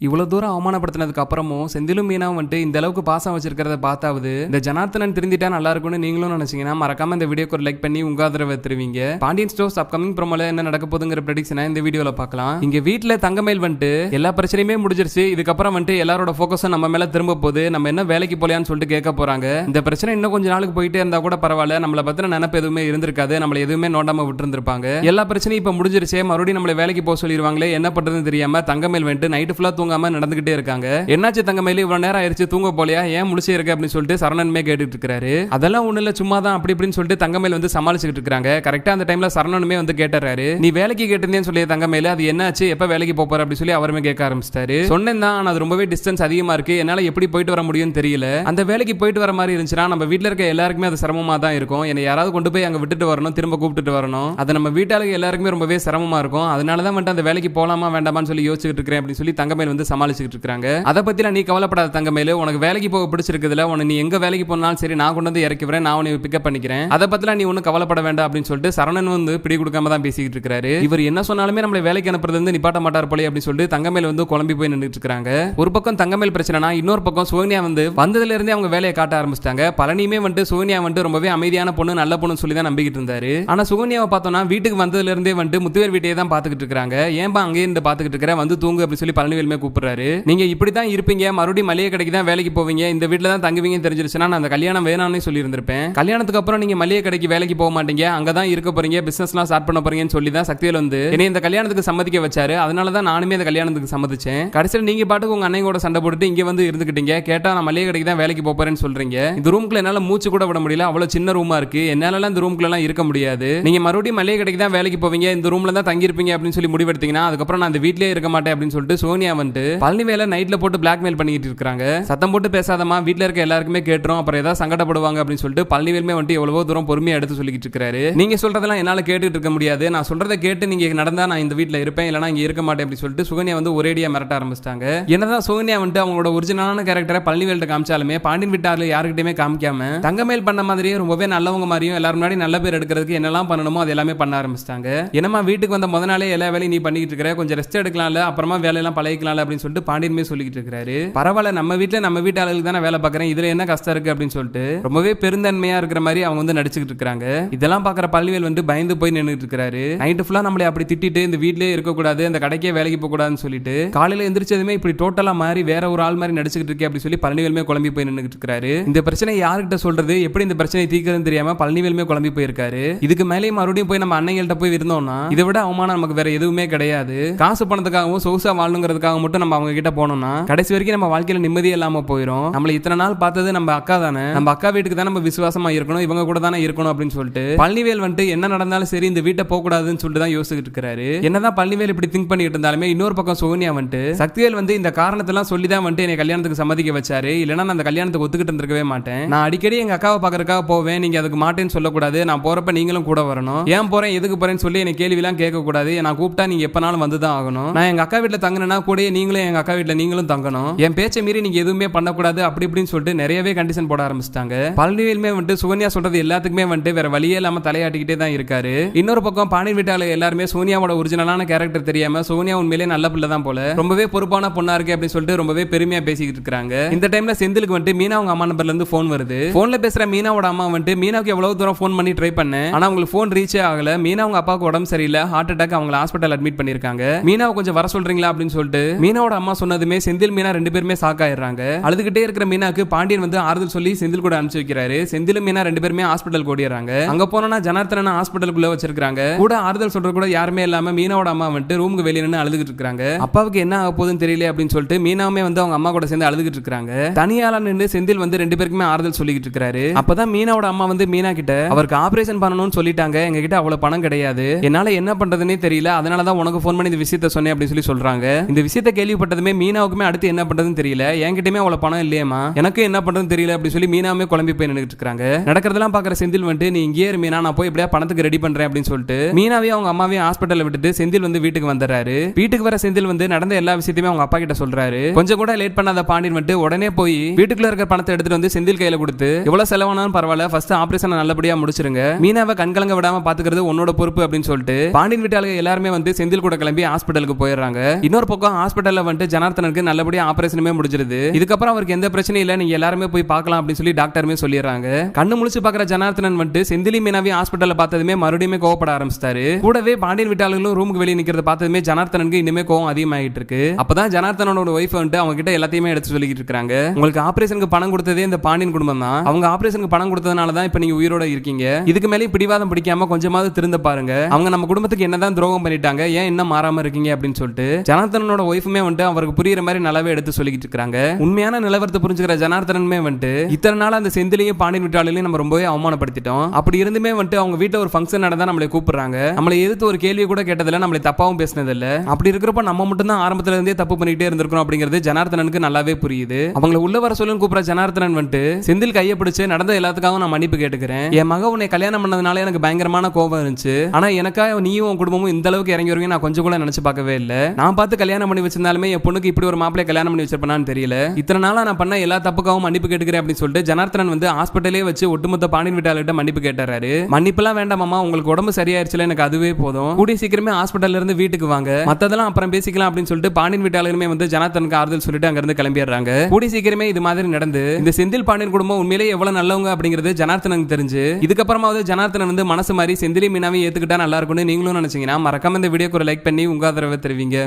இவ்வளோ தூரம் அவமானப்படுத்தினதுக்கு அப்புறமும் செந்திலும் மீனாவும் வந்துட்டு இந்த அளவுக்கு பாசம் வச்சிருக்கிறத பார்த்தாவது இந்த ஜனார்த்தனன் திருந்திட்டா நல்லா இருக்கும்னு நீங்களும் நினைச்சீங்கன்னா மறக்காம இந்த வீடியோக்கு ஒரு லைக் பண்ணி உங்க ஆதரவை தருவீங்க. பாண்டியன் ஸ்டோர்ஸ் அப்கமிங் ப்ரோமோல என்ன நடக்க போதுங்கிற ப்ரெடிக்ஷனை இந்த வீடியோல பார்க்கலாம். இங்க வீட்டில் தங்கமேல் வந்துட்டு எல்லா பிரச்சனையுமே முடிஞ்சிருச்சு. இதுக்கப்புறம் வந்துட்டு எல்லாரோட ஃபோக்கஸும் நம்ம மேல திரும்ப போகுது. நம்ம என்ன வேலைக்கு போலையான்னு சொல்லிட்டு கேட்க போறாங்க. இந்த பிரச்சனை இன்னும் கொஞ்ச நாளுக்கு போயிட்டே இருந்தா கூட பரவாயில்ல. நம்மள பத்தின நினைப்பு எதுவுமே இருந்திருக்காது. நம்மள எதுவுமே நோண்டாம விட்டுருந்துருப்பாங்க. எல்லா பிரச்சனையும் இப்ப முடிஞ்சிருச்சே. மறுபடியும் நம்மள வேலைக்கு போக சொல்லிடுவாங்களே என்ன பண்றதுன்னு தெரியாம தங்கமேல் வந்துட்டு நைட்டு ஃபுல்லா தூங்காம நடந்துகிட்டே இருக்காங்க. என்னாச்சு தங்கமேல் இவ்வளவு நேரம் ஆயிடுச்சு தூங்க போலையா? ஏன் முடிச்சே இருக்க? அப்படின்னு சொல்லிட்டு சரணனுமே கேட்டுட்டு இருக்காரு அதெல்லாம் ஒண்ணு இல்ல சும்மா தான் அப்படி இப்படின்னு சொல்லிட்டு தங்கமேல் வந்து சமாளிச்சுட்டு இருக்காங்க. கரெக்டா அந்த டைம்ல சரணனுமே வந்து கேட்டுறாரு நீ வேலைக்கு கேட்டிருந்தேன்னு சொல்லி தங்கமேல அது என்னாச்சு? எப்ப வேலைக்கு போப் போற? சொல்லி அவருமே கேட்க ஆரம்பிச்சிட்டாரு. சொன்னேன் தான் ஆனா அது ரொம்பவே டிஸ்டன்ஸ் அதிகமா இருக்கு. என்னால எப்படி போயிட்டு வர முடியும்னு தெரியல. அந்த வேலைக்கு போயிட்டு வர மாதிரி இருந்துச்சுன்னா நம்ம வீட்டுல இருக்க எல்லாருக்குமே அது சிரமமா தான் இருக்கும். என்னை யாராவது கொண்டு போய் அங்க விட்டுட்டு வரணும் திரும்ப கூப்பிட்டுட்டு வரணும். அது நம்ம வீட்டாளுக்கு எல்லாருக்குமே ரொம்பவே சிரமமா இருக்கும். அதனால தான் வந்துட்டு அந்த வேலைக்கு போலாமா வேண்டாமான்னு சொல்லி யோசிச்சுட்டு இருக்கிறேன் அப்படின்னு சொல்லி தங்கமேல் வந்து சமாளிச்சுக்கிட்டு இருக்காங்க அதை பற்றிலாம் நீ கவலைப்படாத தங்கமேல் உனக்கு வேலைக்கு போக பிடிச்சிருக்குதுல உன நீ எங்க வேலைக்கு போனாலும் சரி நான் கொண்டு வந்து இறக்கி வரேன் நான் உன்னை பிக்கப் பண்ணிக்கிறேன். அதை பற்றிலாம் நீ ஒன்றும் கவலைப்பட வேண்டாம் அப்படின்னு சொல்லிட்டு சரணன் வந்து பிடி கொடுக்காம தான் பேசிக்கிட்டு இருக்காரு இவர் என்ன சொன்னாலுமே நம்மளை வேலைக்கு அனுப்புறது வந்து நிப்பாட்ட மாட்டார் போலே அப்படின்னு சொல்லிட்டு தங்கமேல் வந்து குழம்பி போய் நின்றுட்டு இருக்காங்க ஒரு பக்கம் தங்கமேல் பிரச்சனைனா இன்னொரு பக்கம் சோனியா வந்து வந்ததுல இருந்தே அவங்க வேலையை காட்ட ஆரம்பிச்சிட்டாங்க. பழனியுமே வந்துட்டு சோனியா வந்துட்டு ரொம்பவே அமைதியான பொண்ணு நல்ல பொண்ணு சொல்லி தான் நம்பிக்கிட்டு இருந்தாரு. ஆனா சுகன்யாவை பார்த்தோம்னா வீட்டுக்கு வந்ததுல இருந்தே வந்துட்டு முத்துவேர் வீட்டையே தான் பாத்துக்கிட்டு இருக்காங்க ஏன்பா அங்கேயே இருந்து பாத்துக்கிட்டு இருக்கிற வந்து தூங்கு அப்படின்னு சொல்லி பழனிவேலுமே கூப்பிடுறாரு. நீங்க இப்படி தான் இருப்பீங்க மறுபடியும் மளிகை கடைக்கு தான் வேலைக்கு போவீங்க இந்த வீட்டில் தான் தங்குவீங்கன்னு தெரிஞ்சிருச்சுன்னா நான் அந்த கல்யாணம் வேணாம்னு சொல்லி இருந்திருப்பேன் கல்யாணத்துக்கு அப்புறம் நீங்க மளிகை கடைக்கு வேலைக்கு போக மாட்டீங்க அங்கே தான் இருக்க போறீங்க பிசினஸ்லாம் ஸ்டார்ட் பண்ண போறீங்கன்னு சொல்லி தான் சக்தியில் வந்து என்னை இந்த கல்யாணத்துக்கு சம்மதிக்க வச்சாரு. அதனால தான் நானுமே இந்த கல்யாணத்துக்கு சம்மதிச்சேன். கடைசியில் நீங்க பாட்டுக்கு உங்க அண்ணன் கூட சண்டை போட்டுட்டு இங்க வந்து இருந்துக்கிட்டீங்க கேட்டா நான் மளிகை கடைக்கு தான் வேலைக்கு போறேன்னு சொல்றீங்க. இந்த ரூம்க்குள்ள என்னால மூச்சு கூட விட முடியல. அவ்வளவு சின்ன ரூமா இருக்கு. என்னால இந்த ரூம்க்குள்ள எல்லாம் இருக்க முடியாது. நீங்க மறுபடியும் மளிகை கடைக்கு தான் வேலைக்கு போவீங்க இந்த ரூம்ல தான் தங்கியிருப்பீங்க அப்படின்னு சொல்லி முடிவெடுத்தீங்கன்னா அதுக்கப்புறம் நான் அந்த வீட்லயே இருக்க மாட்டேன் அப்படின்னு சொல்லிட்டு சோனியா வந்து பழனி வேலை நைட்ல போட்டு பிளாக்மெயில் பண்ணிட்டு இருக்காங்க சத்தம் போட்டு பேசாதமா வீட்டுல இருக்க எல்லாருக்குமே கேட்டுரும் அப்புறம் ஏதாவது சங்கடப்படுவாங்க அப்படின்னு சொல்லிட்டு பழனிவேலுமே வந்துட்டு எவ்வளவோ தூரம் பொறுமையா எடுத்து சொல்லிக்கிட்டு இருக்காரு நீங்க சொல்றதெல்லாம் என்னால கேட்டுட்டு இருக்க முடியாது. நான் சொல்றதை கேட்டு நீங்க நடந்தா நான் இந்த வீட்டுல இருப்பேன் இல்லனா இங்க இருக்க மாட்டேன் அப்படின்னு சொல்லிட்டு சுகன்யா வந்து ஒரேடியா மிரட்ட ஆரம்பிச்சிட்டாங்க. என்னதான் சுகன்யா வந்துட்டு அவங்களோட ஒரிஜினலான கேரக்டரை பழனிவேல்ட்ட காமிச்சாலுமே பாண்டியன் விட்டார்ல யாருக்கிட்டயுமே காமிக்காம தங்கமேல் பண்ண மாதிரியே ரொம்பவே நல்லவங்க மாதிரியும் எல்லாரும் முன்னாடி நல்ல பேர் எடுக்கிறதுக்கு என்னெல்லாம் பண்ணணுமோ அது எல்லாமே பண்ண ஆரம்பிச்சிட்டாங்க. என்னமா வீட்டுக்கு வந்த முத நாளே எல்லா வேலையும் நீ பண்ணிக்கிட்டு இருக்கிற? கொஞ்சம் ரெஸ்ட் எடுக்கலாம்ல அப்புறமா வேலையெல்லாம் பழகிக்கலாம்ல அப்படின்னு சொல்லிட்டு பாண்டியன்மே சொல்லிக்கிட்டு இருக்காரு பரவாயில்ல நம்ம வீட்டுல நம்ம வீட்டு ஆளுகளுக்கு தானே வேலை பார்க்குறேன். இதுல என்ன கஷ்டம் இருக்கு அப்படின்னு சொல்லிட்டு ரொம்பவே பெருந்தன்மையா இருக்கிற மாதிரி அவங்க வந்து நடிச்சுக்கிட்டு இருக்காங்க இதெல்லாம் பார்க்குற பள்ளிவேல் வந்து பயந்து போய் நின்றுட்டு இருக்காரு நைட்டு ஃபுல்லா நம்மளை அப்படி திட்டிட்டு இந்த வீட்டிலே இருக்கக்கூடாது அந்த கடைக்கே வேலைக்கு போக கூடாதுன்னு சொல்லிட்டு காலையில எந்திரிச்சதுமே இப்படி டோட்டலா மாறி வேற ஒரு ஆள் மாதிரி நடிச்சுக்கிட்டு இருக்கே அப்படின்னு சொல்லி பழனிவேலுமே குழம்பி போய் நின்றுட்டு இருக்காரு இந்த பிரச்சனை யாருகிட்ட சொல்றது? எப்படி இந்த பிரச்சனை தீர்க்கிறதுன்னு தெரியாம பழனிவேலுமே குழம்பி போயிருக்காரு. இதுக்கு மேலேயும் மறுபடியும் போய் நம்ம அன்னைகள்கிட்ட போய் இருந்தோம்னா இதை விட அவமானம் நமக்கு வேற எதுவுமே கிடையாது. காசு பணத்துக்காகவும் சொகுசா வாழணுங்கிறதுக்காக மட்டும் நம்ம அவங்க கிட்ட போனோம்னா கடைசி வரைக்கும் நம்ம வாழ்க்கையில நிம்மதி இல்லாம போயிடும் நம்மள இத்தனை நாள் பார்த்தது நம்ம அக்கா தானே. நம்ம அக்கா வீட்டுக்கு தான் நம்ம விசுவாசமா இருக்கணும் இவங்க கூட தானே இருக்கணும் அப்படின்னு சொல்லிட்டு பழனிவேல் வந்துட்டு என்ன நடந்தாலும் சரி இந்த வீட்டை போக கூடாதுன்னு சொல்லிட்டு தான் யோசிச்சுட்டு இருக்காரு என்னதான் பழனிவேல் இப்படி திங்க் பண்ணிட்டு இருந்தாலுமே இன்னொரு பக்கம் சோனியா வந்துட்டு சக்திவேல் வந்து இந்த காரணத்தெல்லாம் சொல்லி தான் வந்துட்டு என்னை கல்யாணத்துக்கு சம்மதிக்க வச்சாரு. இல்லைன்னா நான் அந்த கல்யாணத்துக்கு ஒத்துக்கிட்டு இருந்திருக்கவே மாட்டேன். நான் அடிக்கடி எங்க அக்காவை பாக்குறக்காக போவேன். நீங்க அதுக்கு மாட்டேன்னு சொல்லக்கூடாது. நான் போறப்ப நீங்களும் கூட வரணும். ஏன் போறேன் எதுக்கு போறேன்னு சொல்லி எனக்கு கேள்விலாம் கேட்க கூடாது நான் கூப்பிட்டா நீங்க எப்பனாலும் வந்து தான் ஆகணும். நான் எங்க அக்கா வீட்டுல தங்கினா நீ நீங்களும் எங்க அக்கா வீட்டில் நீங்களும் தங்கணும். என் பேச்சை மீறி நீங்க எதுவுமே பண்ணக்கூடாது அப்படி இப்படின்னு சொல்லிட்டு நிறையவே கண்டிஷன் போட ஆரம்பிச்சிட்டாங்க. பழனிவேலுமே வந்துட்டு சுகன்யா சொல்றது எல்லாத்துக்குமே வந்துட்டு வேற வழியே இல்லாமல் தலையாட்டிக்கிட்டே தான் இருக்காரு. இன்னொரு பக்கம் பாணி வீட்டாளர் எல்லாருமே சோனியாவோட ஒரிஜினலான கேரக்டர் தெரியாம சோனியா உண்மையிலே நல்ல பிள்ளை தான் போல. ரொம்பவே பொறுப்பான பொண்ணா இருக்கு அப்படின்னு சொல்லிட்டு ரொம்பவே பெருமையா பேசிக்கிட்டு இருக்காங்க. இந்த டைம்ல செந்திலுக்கு வந்துட்டு மீனா அவங்க அம்மா நம்பர்ல இருந்து போன் வருது. போன்ல பேசுற மீனாவோட அம்மா வந்துட்டு மீனாவுக்கு எவ்வளவு தூரம் ஃபோன் பண்ணி ட்ரை பண்ணேன் ஆனா உங்களுக்கு ஃபோன் ரீச் ஆகல. மீனா அவங்க அப்பாவுக்கு உடம்பு சரியில்லை. ஹார்ட் அட்டாக் அவங்கள ஹாஸ்பிட்டல் அட்மிட் பண்ணிருக்காங்க மீனாவை கொஞ்சம் வர சொல்றீங்களா அப்படின்னு சொல்லிட்டு மீனாவோட அம்மா சொன்னதுமே செந்தில் மீனா ரெண்டு பேருமே சாக்காயிடுறாங்க அழுதுகிட்டே இருக்கிற மீனாக்கு பாண்டியன் வந்து ஆறுதல் சொல்லி செந்தில் கூட அனுப்பிச்சு வைக்கிறாரு. செந்திலும் மீனா ரெண்டு பேருமே ஹாஸ்பிட்டல் ஓடிடுறாங்க. அங்க போனா ஜனார்த்தன ஹாஸ்பிட்டலுக்குள்ள வச்சிருக்காங்க கூட ஆறுதல் சொல்ற கூட யாருமே இல்லாம மீனாவோட அம்மா வந்துட்டு ரூமுக்கு வெளியே நின்று அழுதுகிட்டு இருக்காங்க. அப்பாவுக்கு என்ன ஆக போகுதுன்னு தெரியல அப்படின்னு சொல்லிட்டு மீனாவுமே வந்து அவங்க அம்மா கூட சேர்ந்து அழுதுகிட்டு இருக்காங்க. தனியால நின்று செந்தில் வந்து ரெண்டு பேருக்குமே ஆறுதல் சொல்லிக்கிட்டு இருக்காரு. அப்பதான் மீனாவோட அம்மா வந்து மீனா கிட்ட அவருக்கு ஆபரேஷன் பண்ணணும்னு சொல்லிட்டாங்க. எங்க கிட்ட அவ்வளவு பணம் கிடையாது. என்னால என்ன பண்றதுன்னே தெரியல. அதனாலதான் உனக்கு ஃபோன் பண்ணி இந்த விஷயத்த சொன்னேன் அப்படின்னு சொல்லி சொல்றாங்க. இந்த விஷயத்த கேள்விப்பட்டதுமே மீனாவுக்குமே அடுத்து என்ன பண்றதுன்னு தெரியல. என்கிட்டயுமே அவ்வளவு பணம் இல்லையேமா எனக்கு என்ன பண்றதுன்னு தெரியல அப்படின்னு சொல்லி மீனாவுமே குழம்பி போய் நின்றுட்டு இருக்காங்க. நடக்கிறதெல்லாம் பாக்குற செந்தில் வந்துட்டு நீ இங்கே இரு மீனா நான் போய் எப்படியா பணத்துக்கு ரெடி பண்றேன் அப்படின்னு சொல்லிட்டு மீனாவையும் அவங்க அம்மாவையும் ஹாஸ்பிட்டல்ல விட்டுட்டு செந்தில் வந்து வீட்டுக்கு வந்துடுறாரு. வீட்டுக்கு வர செந்தில் வந்து நடந்த எல்லா விஷயத்தையுமே அவங்க அப்பா கிட்ட சொல்றாரு. கொஞ்சம் கூட லேட் பண்ணாத பாண்டியன் வந்துட்டு உடனே போய் வீட்டுக்குள்ள இருக்கிற பணத்தை எடுத்துட்டு வந்து செந்தில் கையில கொடுத்து எவ்வளவு செலவானாலும் பரவாயில்ல ஃபர்ஸ்ட் ஆபரேஷன் நல்லபடியா முடிச்சிருங்க. மீனாவை கண்கலங்க விடாம பாத்துக்கிறது உன்னோட பொறுப்பு அப்படின்னு சொல்லிட்டு பாண்டியன் வீட்டாளர்கள் எல்லாருமே வந்து செந்தில் கூட கிளம்பி ஹாஸ்பிட்டலுக்கு போயிடுறாங்க. இன்னொரு பக்கம் ஹாஸ்பிட்டல் ஹாஸ்பிட்டல்ல வந்துட்டு ஜனார்த்தனுக்கு நல்லபடியா ஆபரேஷனுமே முடிஞ்சிருது. இதுக்கப்புறம் அவருக்கு எந்த பிரச்சனையும் இல்ல நீங்க எல்லாருமே போய் பார்க்கலாம் அப்படின்னு சொல்லி டாக்டருமே சொல்லிடுறாங்க. கண்ணு முழிச்சு பாக்குற ஜனார்த்தனன் வந்துட்டு செந்திலி மீனாவி ஹாஸ்பிட்டல்ல பார்த்ததுமே மறுபடியும் கோவப்பட ஆரம்பிச்சிட்டாரு. கூடவே பாண்டியன் விட்டாளர்களும் ரூமுக்கு வெளியே நிக்கிறத பார்த்ததுமே ஜனார்த்தனனுக்கு இன்னுமே கோவம் அதிகமாகிட்டு இருக்கு. அப்பதான் ஜனார்த்தனனோட ஒய்ஃப் வந்துட்டு அவங்க கிட்ட எல்லாத்தையுமே எடுத்து சொல்லிக்கிட்டு இருக்காங்க. உங்களுக்கு ஆபரேஷனுக்கு பணம் கொடுத்ததே இந்த பாண்டியன் குடும்பம் தான். அவங்க ஆபரேஷனுக்கு பணம் கொடுத்ததுனால தான் இப்ப நீங்க உயிரோட இருக்கீங்க. இதுக்கு மேலே பிடிவாதம் பிடிக்காம கொஞ்சமாவது திருந்த பாருங்க. அவங்க நம்ம குடும்பத்துக்கு என்னதான் துரோகம் பண்ணிட்டாங்க ஏன் என்ன மாறாம இருக்கீங்க அப்படின்னு சொல்லிட்டு ஜனார்த்தனோட ஒய்ஃப் ஒய்ஃபுமே வந்துட்டு அவருக்கு புரியுற மாதிரி நல்லாவே எடுத்து சொல்லிக்கிட்டு இருக்காங்க. உண்மையான நிலவரத்தை புரிஞ்சுக்கிற ஜனார்த்தனனுமே வந்துட்டு இத்தனை நாள் அந்த செந்திலையும் பாண்டியன் விட்டாலையும் நம்ம ரொம்பவே அவமானப்படுத்திட்டோம். அப்படி இருந்துமே வந்துட்டு அவங்க வீட்டில் ஒரு ஃபங்க்ஷன் நடந்தா நம்மளை கூப்பிடுறாங்க. நம்மளை எதிர்த்து ஒரு கேள்வி கூட கேட்டதில்ல நம்மளை தப்பாவும் பேசினதில்ல. அப்படி இருக்கிறப்ப நம்ம மட்டும் தான் ஆரம்பத்துல இருந்தே தப்பு பண்ணிக்கிட்டே இருந்திருக்கோம் அப்படிங்கிறது ஜனார்த்தனனுக்கு நல்லாவே புரியுது. அவங்கள உள்ள வர சொல்லுன்னு கூப்பிடுற ஜனார்த்தனன் வந்துட்டு செந்தில் கையை பிடிச்சு நடந்த எல்லாத்துக்காகவும் நான் மன்னிப்பு கேட்டுக்கிறேன். என் மக உன்னை கல்யாணம் பண்ணதுனால எனக்கு பயங்கரமான கோபம் இருந்துச்சு. ஆனா எனக்காக நீயும் உன் குடும்பமும் இந்த அளவுக்கு இறங்கி வருவீங்க நான் கொஞ்சம் கூட நினைச்சு பார்க்கவே இல்லை. நான் பார்த்து கல்யாணம் பண்ணி வச்சிருந்த இருந்தாலுமே என் பொண்ணுக்கு இப்படி ஒரு மாப்பிளை கல்யாணம் பண்ணி வச்சிருப்பானு தெரியல. இத்தனை நாளா நான் பண்ண எல்லா தப்புக்காகவும் மன்னிப்பு கேட்டுக்கிறேன் அப்படின்னு சொல்லிட்டு ஜனார்த்தனன் வந்து ஹாஸ்பிட்டலே வச்சு ஒட்டுமொத்த பாண்டியன் வீட்டாளர்கிட்ட மன்னிப்பு கேட்டாரு மன்னிப்புலாம் வேண்டாமாமா உங்களுக்கு உடம்பு சரியாயிருச்சுல எனக்கு அதுவே போதும். கூடிய சீக்கிரமே ஹாஸ்பிட்டல்ல இருந்து வீட்டுக்கு வாங்க. மத்ததெல்லாம் அப்புறம் பேசிக்கலாம் அப்படின்னு சொல்லிட்டு பாண்டியன் வீட்டாளருமே வந்து ஜனார்த்தனுக்கு ஆறுதல் சொல்லிட்டு அங்க இருந்து கிளம்பிடுறாங்க. கூடிய சீக்கிரமே இது மாதிரி நடந்து இந்த செந்தில் பாண்டியன் குடும்பம் உண்மையிலேயே எவ்வளவு நல்லவங்க அப்படிங்கிறது ஜனார்த்தனுக்கு தெரிஞ்சு இதுக்கப்புறமாவது ஜனார்த்தனன் வந்து மனசு மாதிரி செந்திலி மீனாவை ஏத்துக்கிட்டா நல்லா இருக்கும்னு நீங்களும் நினைச்சீங்கன்னா மறக்காம இந்த வீடியோக்கு ஒரு லைக் பண்ணி உங்க ஆதரவை தெரிவிங்க.